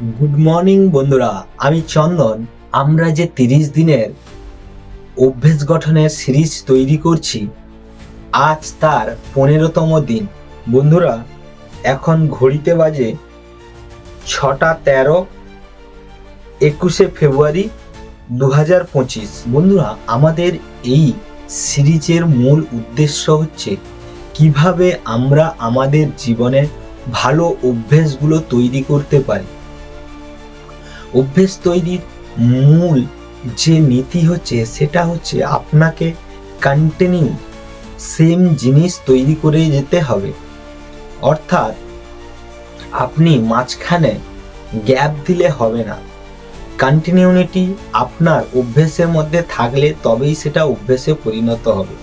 Good morning বন্ধুরা। আমি চন্দন। আমরা যে তিরিশ দিনের অভ্যেস গঠনের সিরিজ তৈরি করছি, আজ তার পনেরোতম দিন। বন্ধুরা, এখন ঘড়িতে বাজে ছটা তেরো একুশে ফেব্রুয়ারি দু হাজার পঁচিশ। বন্ধুরা, আমাদের এই সিরিজের মূল উদ্দেশ্য হচ্ছে কীভাবে আমরা আমাদের জীবনে ভালো অভ্যেসগুলো তৈরি করতে পারি। অভ্যেস তৈরির মূল যে নীতি হচ্ছে, সেটা হচ্ছে আপনাকে কন্টিনিউ সেম জিনিস তৈরি করে যেতে হবে। অর্থাৎ আপনি মাঝখানে গ্যাপ দিলে হবে না। কন্টিনিউনিটি আপনার অভ্যেসের মধ্যে থাকলে তবেই সেটা অভ্যেসে পরিণত হবে।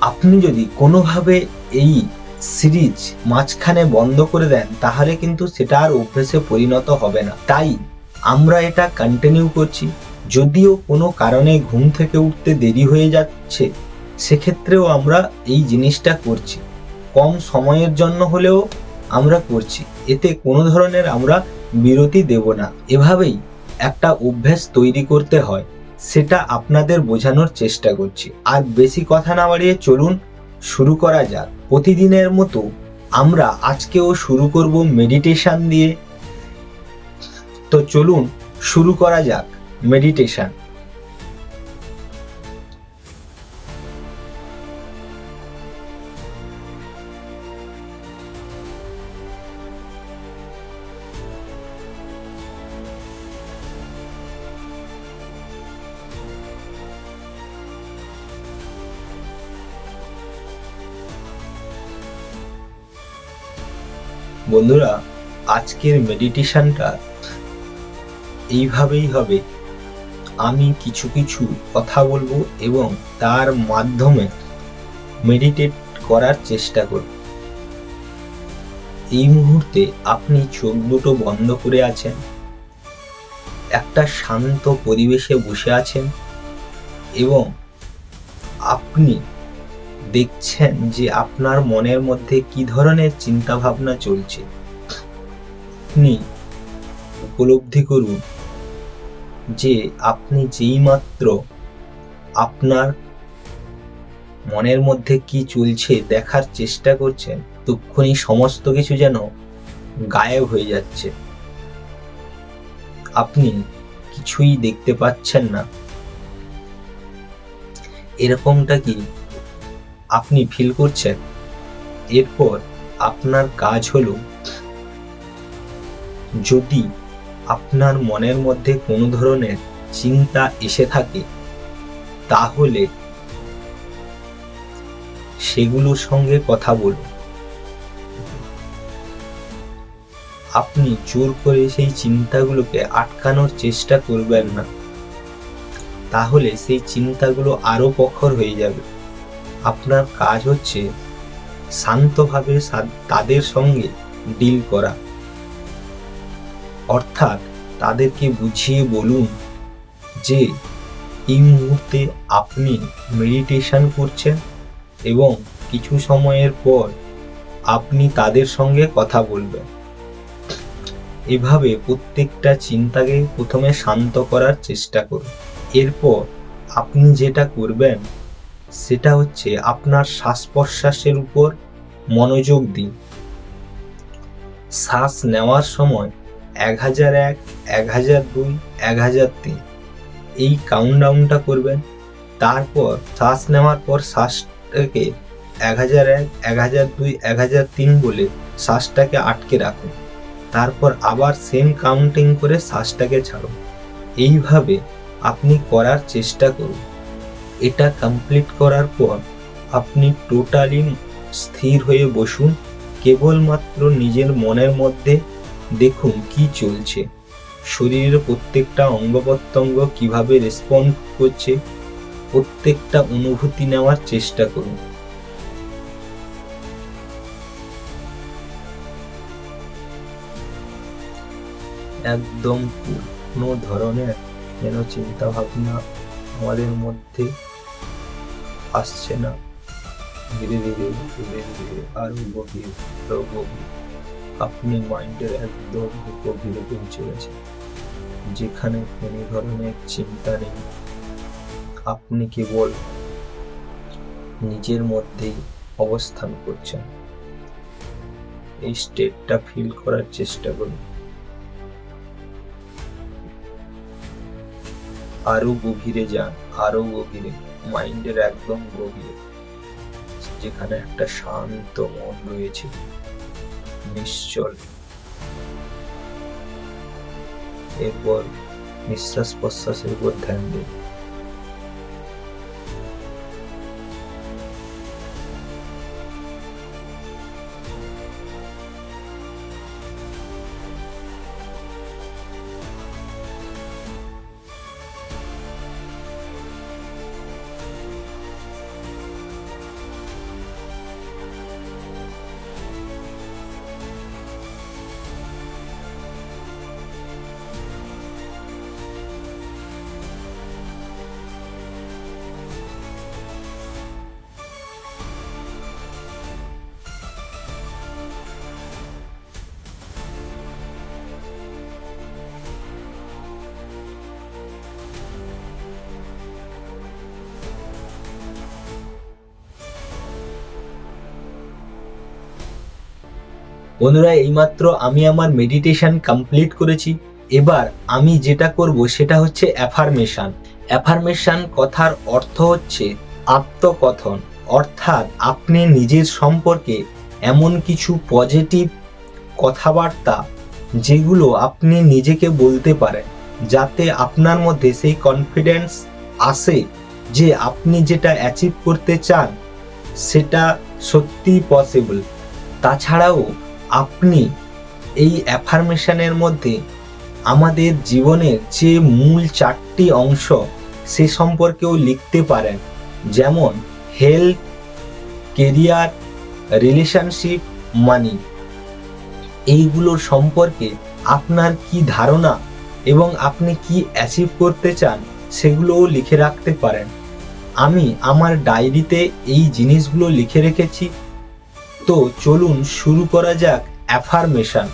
আপনি যদি কোনোভাবে এই সিরিজ মাঝখানে বন্ধ করে দেন, তাহলে কিন্তু সেটা আর অভ্যেসে পরিণত হবে না। তাই আমরা এটা কন্টিনিউ করছি। যদিও কোনো কারণে ঘুম থেকে উঠতে দেরি হয়ে যাচ্ছে, সেক্ষেত্রেও আমরা এই জিনিসটা করছি। কম সময়ের জন্য হলেও আমরা করছি। এতে কোনো ধরনের আমরা বিরতি দেব না। এভাবেই একটা অভ্যাস তৈরি করতে হয়, সেটা আপনাদের বোঝানোর চেষ্টা করছি। আর বেশি কথা না বাড়িয়ে চলুন, শুরু করা যাক। প্রতিদিনের মতো আমরা আজকেও শুরু করব মেডিটেশন দিয়ে। তো চলুন শুরু করা যাক মেডিটেশন বন্ধুরা আজকের মেডিটেশনটা এইভাবেই হবে। আমি কিছু কিছু কথা বলব এবং তার মাধ্যমে মেডিটেট করার চেষ্টা করব। এই মুহূর্তে আপনি চোখ দুটো বন্ধ করে আছেন। একটা শান্ত পরিবেশে বসে আছেন এবং আপনি দেখছেন যে আপনার মনের মধ্যে কি ধরনের চিন্তা ভাবনা চলছে। আপনি উপলব্ধি করুন যে আপনি যেই মাত্র আপনার মনের মধ্যে কি চলছে দেখার চেষ্টা করছেন, তক্ষুনি সমস্ত কিছু যেন গায়েব হয়ে যাচ্ছে। আপনি কিছুই দেখতে পাচ্ছেন না। এরকমটা কি আপনি ফিল করছেন? এরপর আপনার কাজ হলো যদি আপনার মনের মধ্যে কোনো ধরনের চিন্তা এসে থাকে, তাহলে সেগুলোর সঙ্গে কথা বলুন। আপনি জোর করে সেই চিন্তাগুলোকে আটকানোর চেষ্টা করবেন না, তাহলে সেই চিন্তাগুলো আরও প্রখর হয়ে যাবে। আপনার কাজ হচ্ছে শান্তভাবে তাদের সঙ্গে ডিল করা। অর্থাৎ তাদেরকে বুঝিয়ে বলুন যে এই মুহূর্তে আপনি মেডিটেশন করছেন এবং কিছু সময়ের পর আপনি তাদের সঙ্গে কথা বলবেন। এভাবে প্রত্যেকটা চিন্তাকে প্রথমে শান্ত করার চেষ্টা করুন। এরপর আপনি যেটা করবেন, সেটা হচ্ছে আপনার শ্বাস প্রশ্বাসের উপর মনোযোগ দিন। শ্বাস নেওয়ার সময় এক হাজার এক এক হাজার দুই, এক হাজার তিন। এই কাউন্টডাউনটা করবেন, তারপর শ্বাস নেওয়ার পর শ্বাসটাকে এক হাজার এক এক হাজার দুই, এক হাজার তিন বলে শ্বাসটাকে আটকে রাখুন। তারপর আবার সেম কাউন্টিং করে শ্বাসটাকে ছাড়ুন। এইভাবে আপনি করার চেষ্টা করুন। এটা কমপ্লিট করার পর আপনি টোটালি স্থির হয়ে বসুন। কেবলমাত্র নিজের মনের মধ্যে দেখুন কি চলছে। শরীরের প্রত্যেকটা অঙ্গ প্রত্যঙ্গ কীভাবে রেসপন্ড করছে, প্রত্যেকটা অনুভূতি নেওয়ার চেষ্টা করুন। একদম কোনো ধরনের যেন চিন্তা ভাবনা আমাদের মধ্যে আসছে না। ধীরে ধীরে ধীরে ধীরে আরও গভীর আরও গভীর। আপনি মাইন্ডের একদম গভীরে পৌঁছে গেছে যেখানে কোনো ধরনের চিন্তা নেই। আপনি কেবল নিজের মধ্যেই অবস্থান করছেন। এই স্টেটটা ফিল করার চেষ্টা করুন। আরও গভীরে যান, আরও গভীরে। মাইন্ডের একদম গভীরে। যেখানে একটা শান্ত মন রয়েছে। নিশ্চল এরপর নিঃশ্বাস প্রশ্বাসের উপর ধ্যান দিন বন্ধুরা, এইমাত্র আমি আমার মেডিটেশন কমপ্লিট করেছি। এবার আমি যেটা করব সেটা হচ্ছে অ্যাফার্মেশান অ্যাফার্মেশান কথার অর্থ হচ্ছে আত্মকথন। অর্থাৎ আপনি নিজের সম্পর্কে এমন কিছু পজিটিভ কথাবার্তা যেগুলো আপনি নিজেকে বলতে পারেন, যাতে আপনার মধ্যে সেই কনফিডেন্স আসে যে আপনি যেটা অ্যাচিভ করতে চান সেটা সত্যি পসিবল তাছাড়াও আপনি এই অ্যাফার্মেশনের মধ্যে আমাদের জীবনের যে মূল চারটি অংশ সে সম্পর্কেও লিখতে পারেন। যেমন হেলথ কেরিয়ার রিলেশনশিপ মানি এইগুলোর সম্পর্কে আপনার কি ধারণা এবং আপনি কি অ্যাচিভ করতে চান সেগুলোও লিখে রাখতে পারেন। আমি আমার ডায়েরিতে এই জিনিসগুলো লিখে রেখেছি। তো চলুন শুরু করা যাক অ্যাফার্মেশন।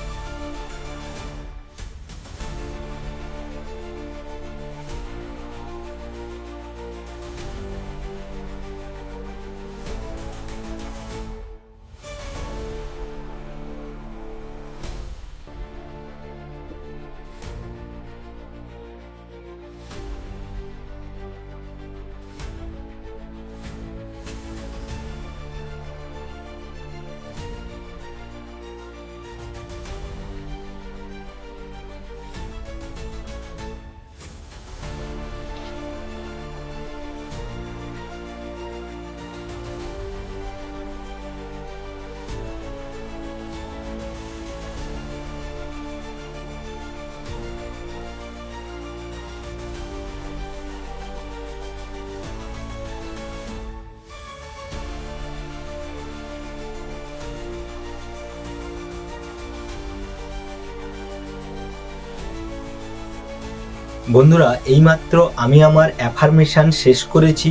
বন্ধুরা, এইমাত্র আমি আমার অ্যাফার্মেশন শেষ করেছি।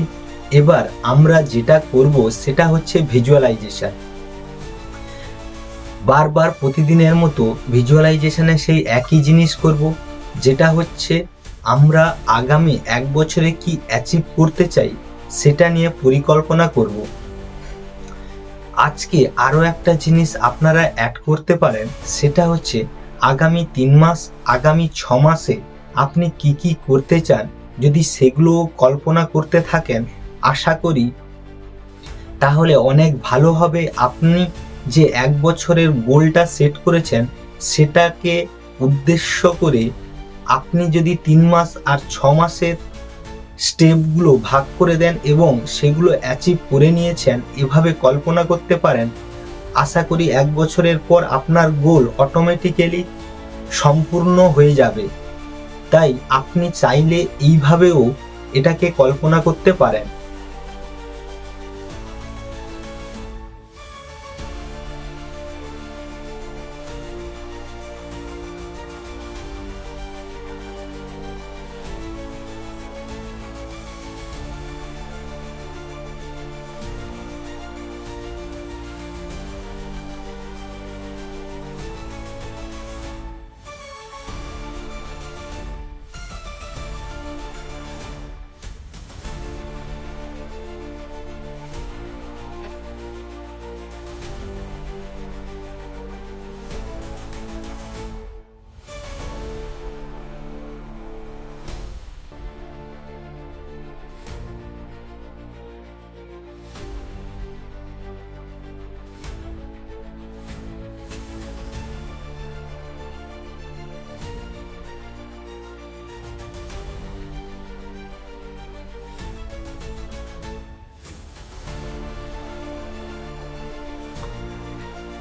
এবার আমরা যেটা করব, সেটা হচ্ছে ভিজুয়ালাইজেশন বারবার প্রতিদিনের মতো ভিজুয়ালাইজেশনে সেই একই জিনিস করব, যেটা হচ্ছে আমরা আগামী এক বছরে কি অ্যাচিভ করতে চাই, সেটা নিয়ে পরিকল্পনা করব। আজকে আরও একটা জিনিস আপনারা অ্যাড করতে পারেন, সেটা হচ্ছে আগামী তিন মাস, আগামী ছ মাসে আপনি কি কি করতে চান যদি সেগুলো কল্পনা করতে থাকেন, আশা করি তাহলে অনেক ভালো হবে। আপনি যে এক বছরের গোলটা সেট করেছেন, সেটাকে উদ্দেশ্য করে আপনি যদি তিন মাস আর ছ মাসের স্টেপগুলো ভাগ করে দেন এবং সেগুলো অ্যাচিভ করে নিয়েছেন, এভাবে কল্পনা করতে পারেন, আশা করি এক বছরের পর আপনার গোল অটোমেটিক্যালি সম্পূর্ণ হয়ে যাবে। তাই আপনি চাইলে এইভাবেও এটাকে কল্পনা করতে পারেন।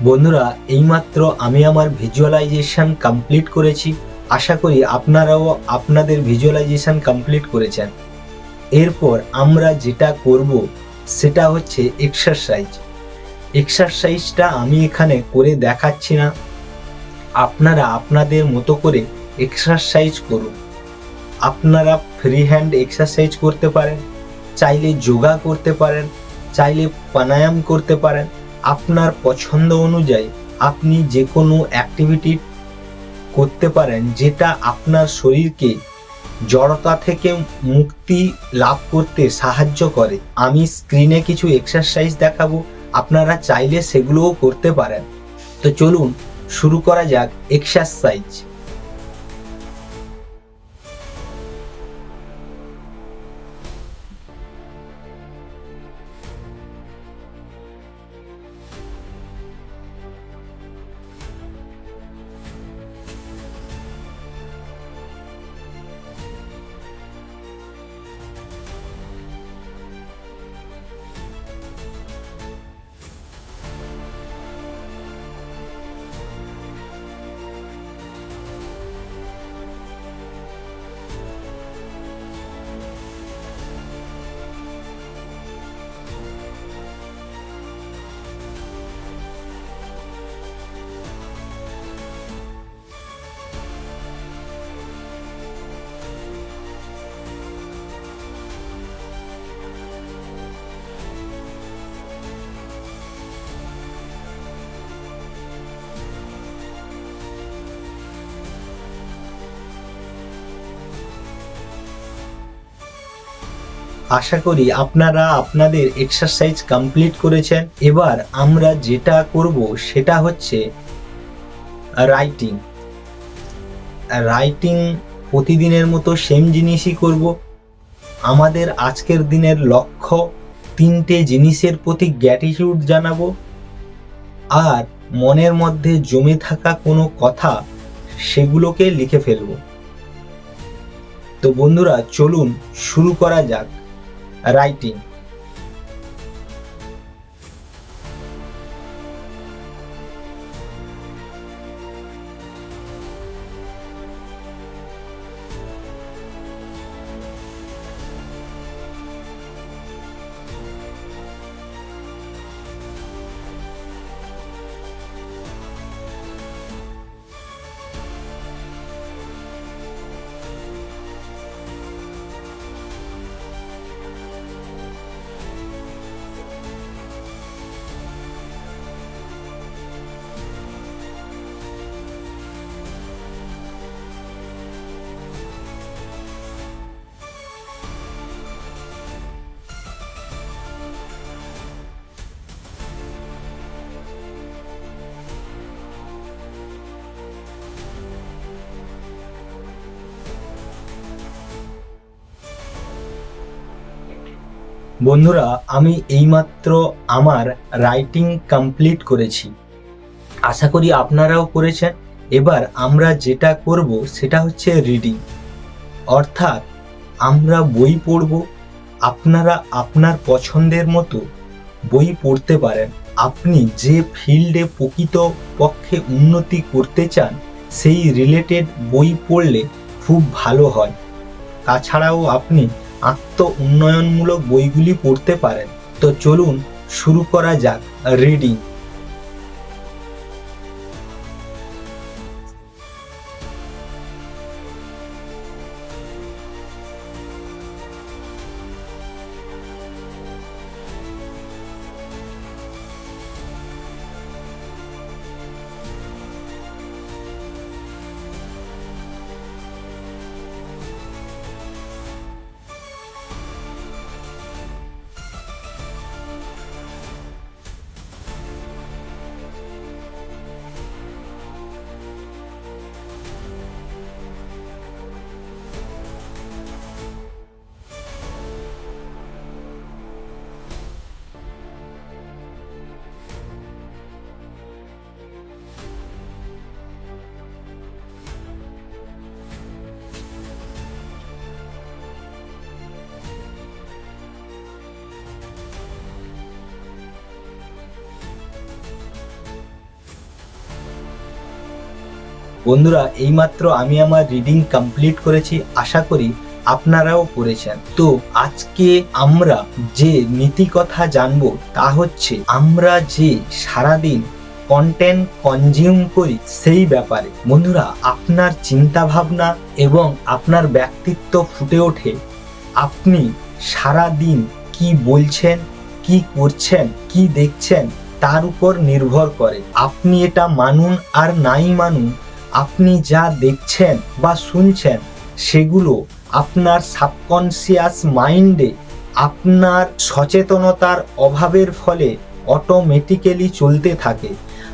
বন্ধুরা, এইমাত্র আমি আমার ভিজুয়ালাইজেশন কমপ্লিট করেছি। আশা করি আপনারাও আপনাদের ভিজুয়ালাইজেশন কমপ্লিট করেছেন। এরপর আমরা যেটা করব, সেটা হচ্ছে এক্সারসাইজ এক্সারসাইজটা আমি এখানে করে দেখাচ্ছি না। আপনারা আপনাদের মতো করে এক্সারসাইজ করুন। আপনারা ফ্রি হ্যান্ড এক্সারসাইজ করতে পারেন, চাইলে যোগা করতে পারেন, চাইলে প্রাণায়াম করতে পারেন। আপনার পছন্দ অনুযায়ী আপনি যে কোনো অ্যাক্টিভিটি করতে পারেন যেটা আপনার শরীরকে জড়তা থেকে মুক্তি লাভ করতে সাহায্য করে। আমি স্ক্রিনে কিছু এক্সারসাইজ দেখাবো, আপনারা চাইলে সেগুলোও করতে পারেন। তো চলুন, শুরু করা যাক এক্সারসাইজ আশা করি আপনারা আপনাদের এক্সারসাইজ কমপ্লিট করেছেন। এবার আমরা যেটা করব সেটা হচ্ছে রাইটিং রাইটিং প্রতিদিনের মতো সেম জিনিসই করব। আমাদের আজকের দিনের লক্ষ্য তিনটে জিনিসের প্রতি গ্র্যাটিটিউড জানাব। আর মনের মধ্যে জমে থাকা কোনো কথা সেগুলোকে লিখে ফেলব। তো বন্ধুরা, চলুন শুরু করা যাক। রাইটিং বন্ধুরা, আমি এইমাত্র আমার রাইটিং কমপ্লিট করেছি। আশা করি আপনারাও করেছেন। এবার আমরা যেটা করব, সেটা হচ্ছে রিডিং অর্থাৎ আমরা বই পড়ব, আপনারা আপনার পছন্দের মতো বই পড়তে পারেন। আপনি যে ফিল্ডে প্রকৃত পক্ষে উন্নতি করতে চান, সেই রিলেটেড বই পড়লে খুব ভালো হয়। তাছাড়াও আপনি আত্ম উন্নয়নমূলক বইগুলি পড়তে পারেন। তো চলুন শুরু করা যাক রিডিং বন্ধুরা, এইমাত্র আমি আমার রিডিং কমপ্লিট করেছি, আশা করি আপনারাও করেছেন তো আজকে আমরা যে নীতি কথা জানব, তা হচ্ছে আমরা যে সারাদিন কন্টেন্ট কনজিউম করি, সেই ব্যাপারে। বন্ধুরা, আপনার চিন্তা ভাবনা এবং আপনার ব্যক্তিত্ব ফুটে ওঠে। আপনি সারা দিন কি বলছেন, কি করছেন, কি দেখছেন, তার উপর নির্ভর করে। আপনি এটা মানুন আর নাই মানুন আপনি যা দেখছেন বা শুনছেন, সেগুলো আপনার সাবকনসিয়াস মাইন্ডে আপনার সচেতনতার অভাবের ফলে অটোমেটিক্যালি চলতে থাকে।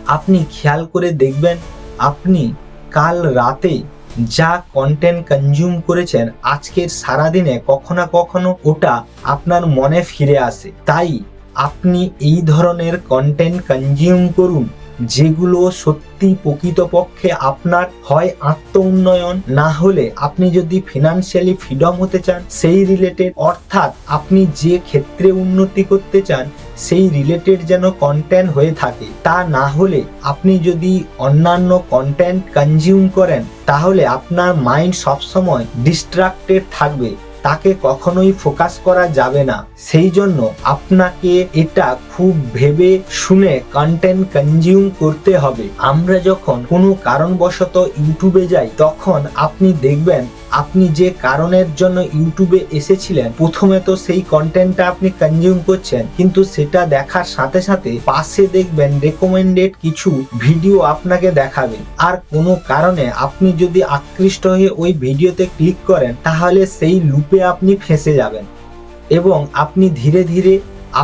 আপনি খেয়াল করে দেখবেন, আপনি কাল রাতে যা কন্টেন্ট কনজিউম করেছেন, আজকের সারাদিনে কখনো কখনো ওটা আপনার মনে ফিরে আসে। তাই আপনি এই ধরনের কন্টেন্ট কনজিউম করুন। যেগুলো সত্যি প্রকৃতপক্ষে আপনার হয় আত্ম উন্নয়ন না হলে আপনি যদি ফিনান্সিয়ালি ফ্রিডম হতে চান, সেই রিলেটেড অর্থাৎ আপনি যে ক্ষেত্রে উন্নতি করতে চান, সেই রিলেটেড যেন কন্টেন্ট হয়ে থাকে। তা না হলে আপনি যদি অন্যান্য কন্টেন্ট কনজিউম করেন, তাহলে আপনার মাইন্ড সবসময় ডিস্ট্রাক্টেড থাকবে। তাকে কখনোই ফোকাস করা যাবে না। সেই জন্য আপনাকে এটা খুব ভেবে শুনে কন্টেন্ট কনজিউম করতে হবে। আমরা যখন কোনো কারণবশত ইউটিউবে যাই, তখন আপনি দেখবেন আপনি যে কারণের জন্য ইউটিউবে এসেছিলেন, প্রথমে তো সেই কন্টেন্টটা আপনি কনজিউম করছেন, কিন্তু সেটা দেখার সাথে সাথে পাশে দেখবেন রেকমেন্ডেড কিছু ভিডিও আপনাকে দেখাবে। আর কোনো কারণে আপনি যদি আকৃষ্ট হয়ে ওই ভিডিওতে ক্লিক করেন, তাহলে সেই লুপে আপনি ফেঁসে যাবেন। এবং আপনি ধীরে ধীরে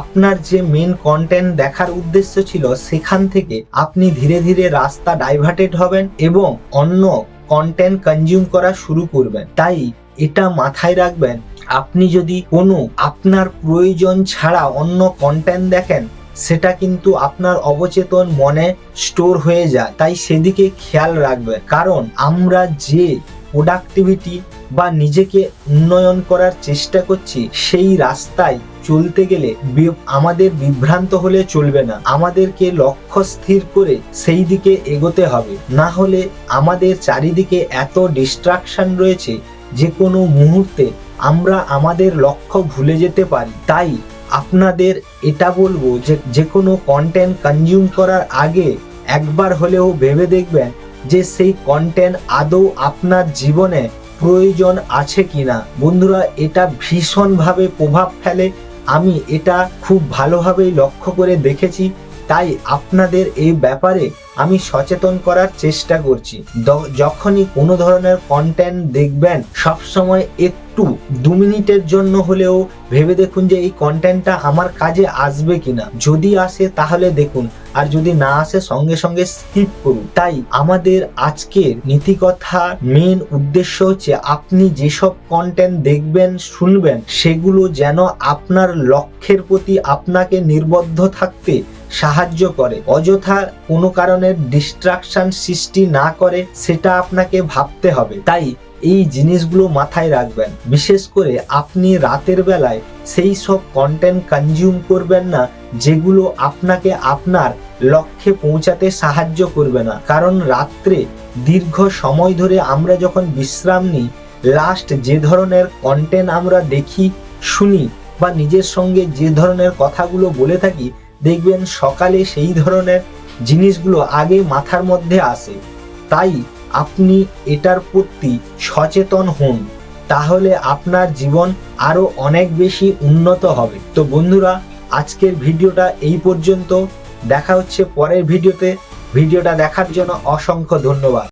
আপনার যে মেন কন্টেন্ট দেখার উদ্দেশ্য ছিল, সেখান থেকে আপনি ধীরে ধীরে রাস্তা ডাইভার্টেড হবেন এবং অন্য কন্টেন্ট কনজিউম করা শুরু করবেন। তাই এটা মাথায় রাখবেন, আপনি যদি কোনো আপনার প্রয়োজন ছাড়া অন্য কন্টেন্ট দেখেন, সেটা কিন্তু আপনার অবচেতন মনে স্টোর হয়ে যায়। তাই সেদিকে খেয়াল রাখবেন। কারণ আমরা যে প্রোডাক্টিভিটি বা নিজেকে উন্নয়ন করার চেষ্টা করছি, সেই রাস্তায় চলতে গেলে আমাদের বিভ্রান্ত হলে চলবে না। আমাদেরকে লক্ষ্য স্থির করে সেই দিকে এগোতে হবে। না হলে আমাদের চারিদিকে এত ডিস্ট্রাকশন রয়েছে যে কোনো মুহূর্তে আমরা আমাদের লক্ষ্য ভুলে যেতে পারি। তাই আপনাদের এটা বলব যে যে কোনো কন্টেন্ট কনজিউম করার আগে একবার হলেও ভেবে দেখবেন যে সেই কন্টেন্ট আদৌ আপনার জীবনে প্রয়োজন আছে কিনা। বন্ধুরা, এটা ভীষণভাবে প্রভাব ফেলে আমি এটা খুব ভালোভাবেই লক্ষ্য করে দেখেছি তাই আপনাদের এই ব্যাপারে আমি সচেতন করার চেষ্টা করছি। যখনই কোনো ধরনের কন্টেন্ট দেখবেন, সবসময় একটু দু মিনিটের জন্য হলেও ভেবে দেখুন যে এই কন্টেন্টটা আমার কাজে আসবে কিনা। যদি আসে তাহলে দেখুন, আর যদি না আসে সঙ্গে সঙ্গে স্কিপ করুন। তাই আমাদের আজকের নীতিকথা মেন উদ্দেশ্য হচ্ছে আপনি যেসব কন্টেন্ট দেখবেন, শুনবেন, সেগুলো যেন আপনার লক্ষ্যের প্রতি আপনাকে নির্বদ্ধ থাকতে সাহায্য করে। অযথা কোনো কারণের ডিস্ট্রাকশন সৃষ্টি না করে, সেটা আপনাকে ভাবতে হবে। তাই এই জিনিসগুলো মাথায় রাখবেন। বিশেষ করে আপনি রাতের বেলায় সেই সব কন্টেন্ট কনজিউম করবেন না, যেগুলো আপনাকে আপনার লক্ষ্যে পৌঁছাতে সাহায্য করবে না। কারণ রাত্রে দীর্ঘ সময় ধরে আমরা যখন বিশ্রাম নিই লাস্ট যে ধরনের কন্টেন্ট আমরা দেখি, শুনি বা নিজের সঙ্গে যে ধরনের কথাগুলো বলে থাকি দেখবেন সকালে সেই ধরনের জিনিসগুলো আগে মাথার মধ্যে আসে। তাই আপনি এটার প্রতি সচেতন হন, তাহলে আপনার জীবন আরও অনেক বেশি উন্নত হবে। তো বন্ধুরা, আজকের ভিডিওটা এই পর্যন্ত। দেখা হচ্ছে পরের ভিডিওতে। ভিডিওটা দেখার জন্য অসংখ্য ধন্যবাদ।